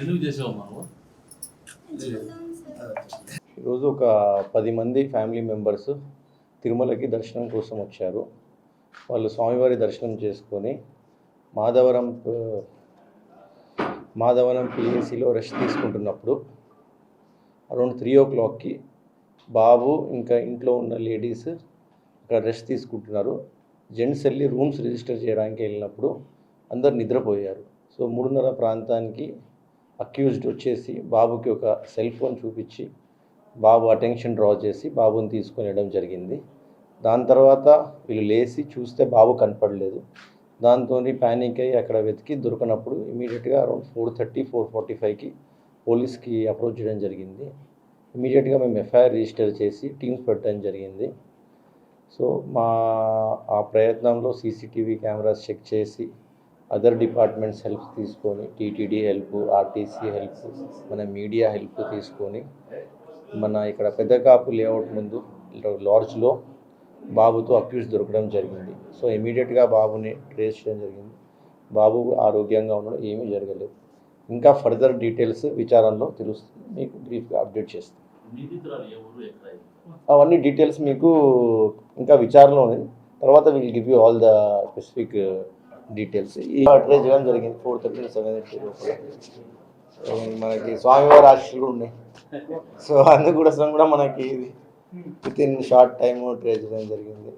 ఎందుకు నువ్వు ఈరోజు ఒక పది మంది ఫ్యామిలీ మెంబర్స్ తిరుమలకి దర్శనం కోసం వచ్చారు. వాళ్ళు స్వామివారి దర్శనం చేసుకొని మాధవరం మాధవరం పిఎస్సిలో రెస్ట్ తీసుకుంటున్నప్పుడు అరౌండ్ త్రీ ఓ క్లాక్కి బాబు ఇంకా ఇంట్లో ఉన్న లేడీస్ అక్కడ రెస్ట్ తీసుకుంటున్నారు. జెంట్స్ వెళ్ళి రూమ్స్ రిజిస్టర్ చేయడానికి వెళ్ళినప్పుడు అందరు నిద్రపోయారు. సో మూడున్నర ప్రాంతానికి అక్యూజ్డ్ వచ్చేసి బాబుకి ఒక సెల్ ఫోన్ చూపించి బాబు అటెన్షన్ డ్రా చేసి బాబుని తీసుకొని వెళ్ళడం జరిగింది. దాని తర్వాత వీళ్ళు లేచి చూస్తే బాబు కనపడలేదు. దాంతో ప్యానిక్ అయ్యి అక్కడ వెతికి దొరకనప్పుడు ఇమీడియట్గా around four thirty four forty ఫైవ్కి పోలీస్కి అప్రోచ్ చేయడం జరిగింది. ఇమీడియట్గా మేము ఎఫ్ఐఆర్ రిజిస్టర్ చేసి టీమ్స్ పెట్టడం జరిగింది. సో మా ఆ ప్రయత్నంలో సీసీటీవీ కెమెరాస్ చెక్ చేసి అదర్ డిపార్ట్మెంట్స్ హెల్ప్ తీసుకొని టీటీడీ హెల్ప్ ఆర్టీసీ హెల్ప్ మన మీడియా హెల్ప్ తీసుకొని మన ఇక్కడ పెద్దకాపు లేఅవుట్ ముందు లాడ్జ్లో బాబుతో అక్యూజ్ దొరకడం జరిగింది. సో ఇమీడియట్గా బాబుని ట్రేస్ చేయడం జరిగింది. బాబు ఆరోగ్యంగా ఉండడం ఏమీ జరగలేదు. ఇంకా ఫర్దర్ డీటెయిల్స్ విచారణలో తెలుస్తుంది మీకు బ్రీఫ్గా అప్డేట్ చేస్తాను? అవన్నీ డీటెయిల్స్ మీకు ఇంకా విచారణలో ఉంది తర్వాత will give you all the specific details ఈ అడ్రస్ చేయడం జరిగింది. ఫోర్ థర్టీ సెవెన్ మనకి స్వామివారి ఆశీస్సులు కూడా ఉన్నాయి. సో అందుకు కూడా కూడా మనకి with in short time trace చేయడం జరిగింది.